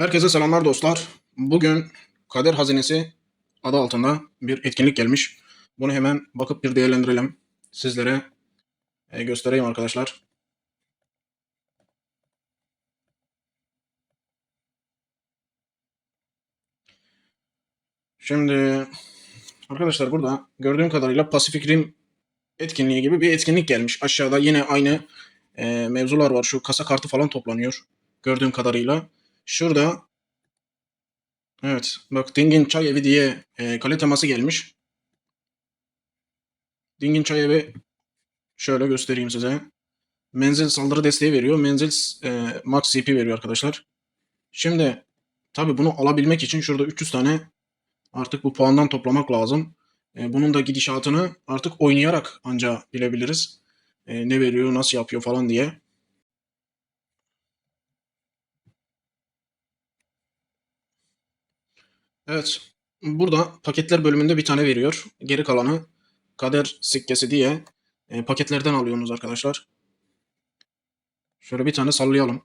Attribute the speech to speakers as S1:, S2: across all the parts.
S1: Herkese selamlar dostlar. Bugün Kader Hazinesi adı altında bir etkinlik gelmiş. Bunu hemen bakıp bir değerlendirelim. Sizlere e, göstereyim arkadaşlar. Şimdi arkadaşlar burada gördüğüm kadarıyla Pacific Rim etkinliği gibi bir etkinlik gelmiş. Aşağıda yine aynı e, mevzular var. Şu kasa kartı falan toplanıyor. Gördüğüm kadarıyla. Şurada Evet. Bak Dingin Çay Evi diye e, kale teması gelmiş. Dingin Çay Evi şöyle göstereyim size. Menzil saldırı desteği veriyor. Menzil e, max CP veriyor arkadaşlar. Şimdi tabi bunu alabilmek için şurada 300 tane artık bu puandan toplamak lazım. E, bunun da gidişatını artık oynayarak anca bilebiliriz. E, ne veriyor, nasıl yapıyor falan diye. Evet. Burada paketler bölümünde bir tane veriyor. Geri kalanı kader sikkesi diye e, paketlerden alıyorsunuz arkadaşlar. Şöyle bir tane sallayalım.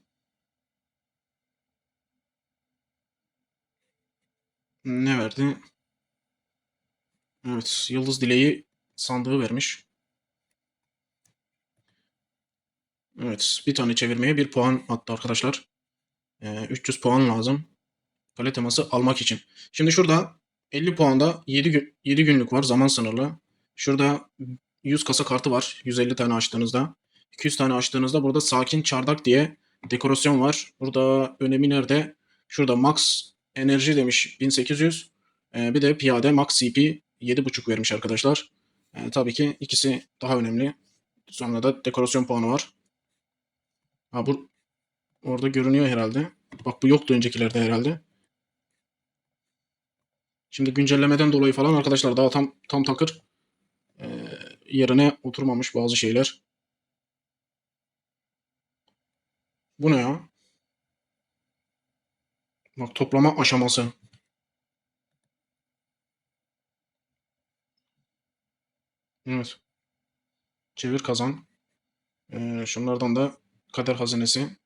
S1: Ne verdi? Evet. Yıldız dileği sandığı vermiş. Evet. Bir tane çevirmeye bir puan attı arkadaşlar. E, 300 puan lazım. Kale teması almak için. Şimdi şurada 50 puanda 7, gün, 7 günlük var zaman sınırlı. Şurada 100 kasa kartı var. 150 tane açtığınızda. 200 tane açtığınızda burada sakin çardak diye dekorasyon var. Burada önemi nerede? Şurada max enerji demiş 1800. Ee, bir de piyade max CP 7.5 vermiş arkadaşlar. Ee, tabii ki ikisi daha önemli. Sonra da dekorasyon puanı var. Ha bu orada görünüyor herhalde. Bak bu yoktu öncekilerde herhalde. Şimdi güncellemeden dolayı falan arkadaşlar daha tam tam takır e, yerine oturmamış bazı şeyler. Bu ne ya? Bak toplama aşaması. Evet. Çevir kazan. Ee, şunlardan da kader hazinesi.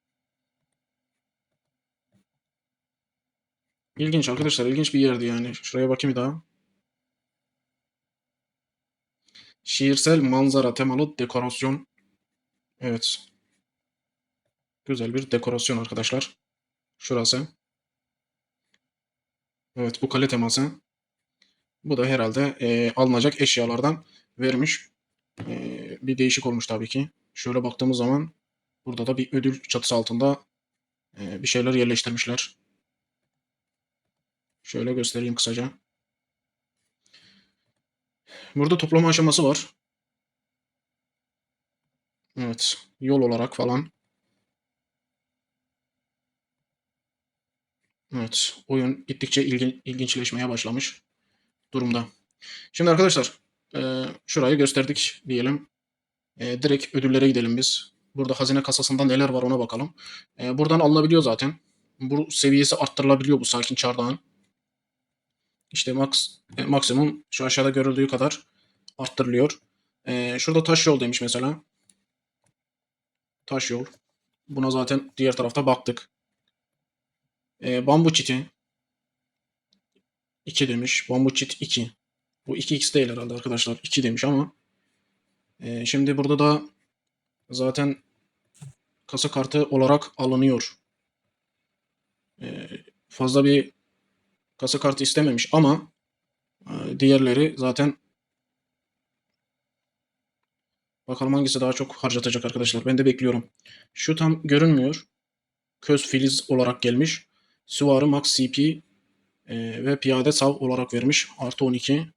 S1: İlginç arkadaşlar. ilginç bir yerdi yani. Şuraya bakayım bir daha. Şiirsel manzara temalı dekorasyon. Evet. Güzel bir dekorasyon arkadaşlar. Şurası. Evet bu kale teması. Bu da herhalde e, alınacak eşyalardan vermiş. E, bir değişik olmuş tabii ki. Şöyle baktığımız zaman burada da bir ödül çatısı altında e, bir şeyler yerleştirmişler. Şöyle göstereyim kısaca. Burada toplama aşaması var. Evet. Yol olarak falan. Evet. Oyun gittikçe ilgin, ilginçleşmeye başlamış durumda. Şimdi arkadaşlar e, şurayı gösterdik diyelim. E, direkt ödüllere gidelim biz. Burada hazine kasasında neler var ona bakalım. E, buradan alınabiliyor zaten. Bu seviyesi arttırılabiliyor bu sakin çardağın. İşte max, e, maksimum şu aşağıda görüldüğü kadar arttırılıyor. E, şurada taş yol demiş mesela. Taş yol. Buna zaten diğer tarafta baktık. E, bambu çiti. 2 demiş. Bambu çit 2. Bu 2x değil herhalde arkadaşlar. 2 demiş ama e, şimdi burada da zaten kasa kartı olarak alınıyor. E, fazla bir kasa kartı istememiş ama e, diğerleri zaten bakalım hangisi daha çok harcatacak arkadaşlar. Ben de bekliyorum. Şu tam görünmüyor. Köz filiz olarak gelmiş. Süvari Max CP e, ve piyade sav olarak vermiş. Artı 12.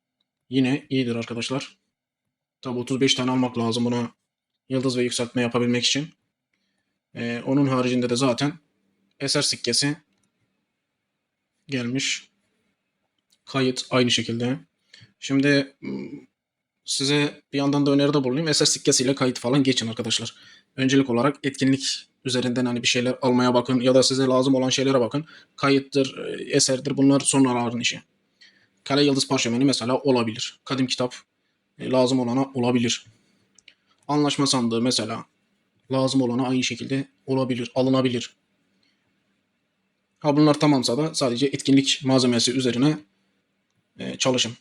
S1: Yine iyidir arkadaşlar. Tabi 35 tane almak lazım buna yıldız ve yükseltme yapabilmek için. E, onun haricinde de zaten eser sikkesi gelmiş. Kayıt aynı şekilde. Şimdi size bir yandan da öneride bulunayım. SS sikkesiyle kayıt falan geçin arkadaşlar. Öncelik olarak etkinlik üzerinden hani bir şeyler almaya bakın ya da size lazım olan şeylere bakın. Kayıttır, eserdir bunlar sonraların işi. Kale Yıldız Parşömeni mesela olabilir. Kadim kitap lazım olana olabilir. Anlaşma sandığı mesela lazım olana aynı şekilde olabilir, alınabilir. Ha bunlar tamamsa da sadece etkinlik malzemesi üzerine e, çalışın.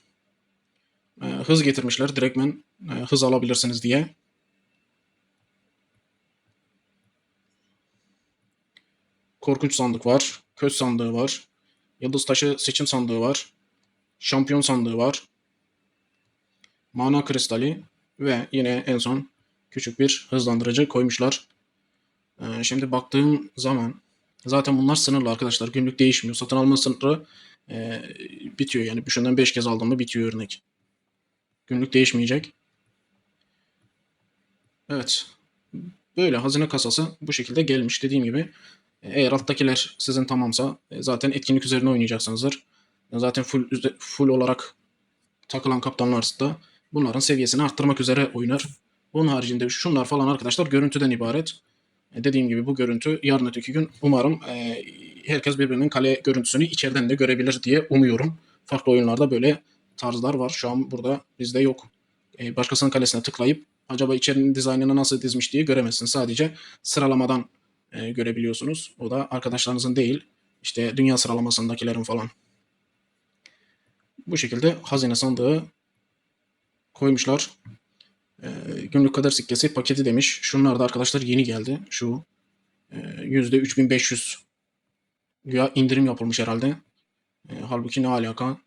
S1: E, hız getirmişler. Direktmen e, hız alabilirsiniz diye. Korkunç sandık var. Köz sandığı var. Yıldız taşı seçim sandığı var. Şampiyon sandığı var. Mana kristali ve yine en son küçük bir hızlandırıcı koymuşlar. Ee, şimdi baktığım zaman zaten bunlar sınırlı arkadaşlar. Günlük değişmiyor. Satın alma sınırı e, bitiyor. Yani düşünden 5 kez aldım mı bitiyor örnek. Günlük değişmeyecek. Evet. Böyle hazine kasası bu şekilde gelmiş. Dediğim gibi eğer alttakiler sizin tamamsa e, zaten etkinlik üzerine oynayacaksınızdır. Zaten full full olarak takılan kaptanlar da bunların seviyesini arttırmak üzere oynar. Bunun haricinde şunlar falan arkadaşlar görüntüden ibaret. E, Dediğim gibi bu görüntü yarın öteki gün umarım e, herkes birbirinin kale görüntüsünü içeriden de görebilir diye umuyorum. Farklı oyunlarda böyle tarzlar var. Şu an burada bizde yok. E, başkasının kalesine tıklayıp acaba içerinin dizaynını nasıl dizmiş diye göremezsiniz. Sadece sıralamadan e, görebiliyorsunuz. O da arkadaşlarınızın değil, işte dünya sıralamasındakilerin falan. Bu şekilde hazine sandığı koymuşlar. E, günlük kader sikkesi paketi demiş. Şunlar da arkadaşlar yeni geldi. Şu e, %3500 güya indirim yapılmış herhalde. E, halbuki ne alaka?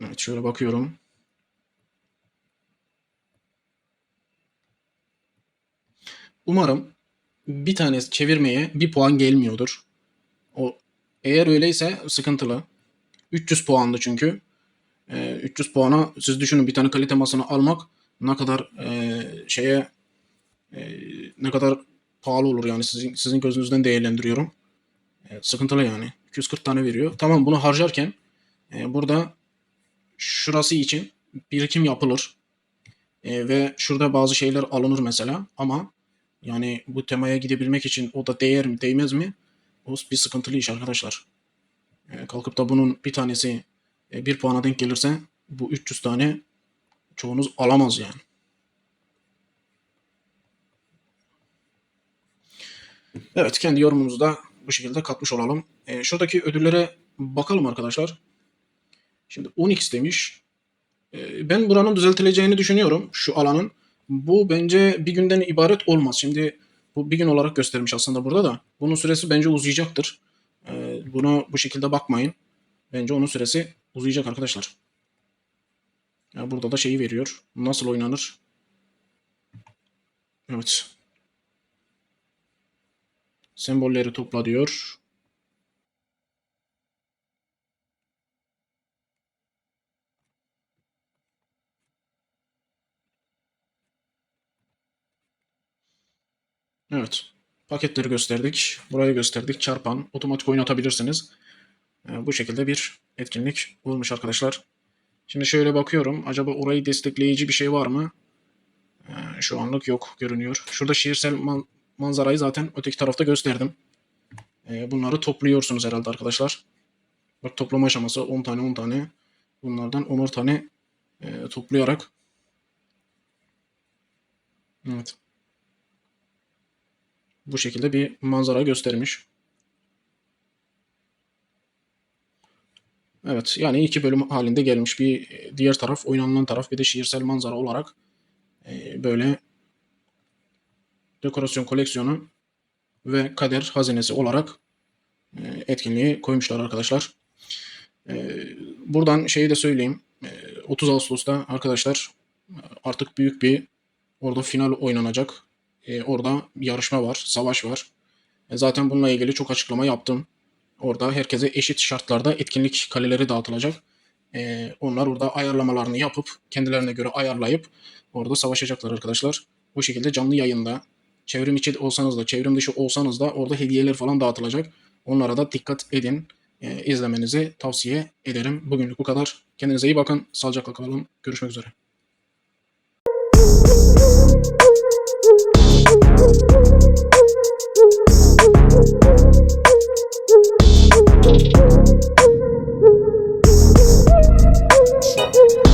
S1: Evet şöyle bakıyorum. Umarım bir tane çevirmeye bir puan gelmiyordur. O eğer öyleyse sıkıntılı. 300 puandı çünkü. Ee, 300 puana siz düşünün bir tane kalite masını almak ne kadar e, şeye e, ne kadar pahalı olur yani sizin sizin gözünüzden değerlendiriyorum. E, sıkıntılı yani. 240 tane veriyor. Tamam bunu harcarken e, burada şurası için birikim yapılır. E, ve şurada bazı şeyler alınır mesela ama yani bu temaya gidebilmek için o da değer mi değmez mi? O bir sıkıntılı iş arkadaşlar. E, kalkıp da bunun bir tanesi e, bir puana denk gelirse bu 300 tane çoğunuz alamaz yani. Evet kendi yorumumuzu da bu şekilde katmış olalım. E, şuradaki ödüllere bakalım arkadaşlar. Şimdi 10x demiş. E, ben buranın düzeltileceğini düşünüyorum şu alanın. Bu bence bir günden ibaret olmaz. Şimdi bu bir gün olarak göstermiş aslında burada da. Bunun süresi bence uzayacaktır. E, buna bu şekilde bakmayın. Bence onun süresi uzayacak arkadaşlar. Ya burada da şeyi veriyor. Nasıl oynanır? Evet. Sembolleri topla diyor. Evet. Paketleri gösterdik. Burayı gösterdik. Çarpan. Otomatik oynatabilirsiniz. Ee, bu şekilde bir etkinlik olmuş arkadaşlar. Şimdi şöyle bakıyorum. Acaba orayı destekleyici bir şey var mı? Ee, şu anlık yok görünüyor. Şurada şiirsel manzarayı zaten öteki tarafta gösterdim. Ee, bunları topluyorsunuz herhalde arkadaşlar. Bak toplama aşaması 10 tane 10 tane. Bunlardan 10'ar tane e, toplayarak. Evet. Bu şekilde bir manzara göstermiş. Evet yani iki bölüm halinde gelmiş. Bir e, diğer taraf oynanılan taraf bir de şiirsel manzara olarak e, böyle dekorasyon koleksiyonu ve kader hazinesi olarak e, etkinliği koymuşlar arkadaşlar. E, buradan şeyi de söyleyeyim. E, 30 Ağustos'ta arkadaşlar e, artık büyük bir orada final oynanacak. E, orada yarışma var, savaş var. E, zaten bununla ilgili çok açıklama yaptım. Orada herkese eşit şartlarda etkinlik kaleleri dağıtılacak. Onlar orada ayarlamalarını yapıp kendilerine göre ayarlayıp orada savaşacaklar arkadaşlar. Bu şekilde canlı yayında çevrim içi olsanız da çevrim dışı olsanız da orada hediyeler falan dağıtılacak. Onlara da dikkat edin. Ee, izlemenizi tavsiye ederim. Bugünlük bu kadar. Kendinize iyi bakın. Sağlıcakla kalın. Görüşmek üzere.
S2: Thank you.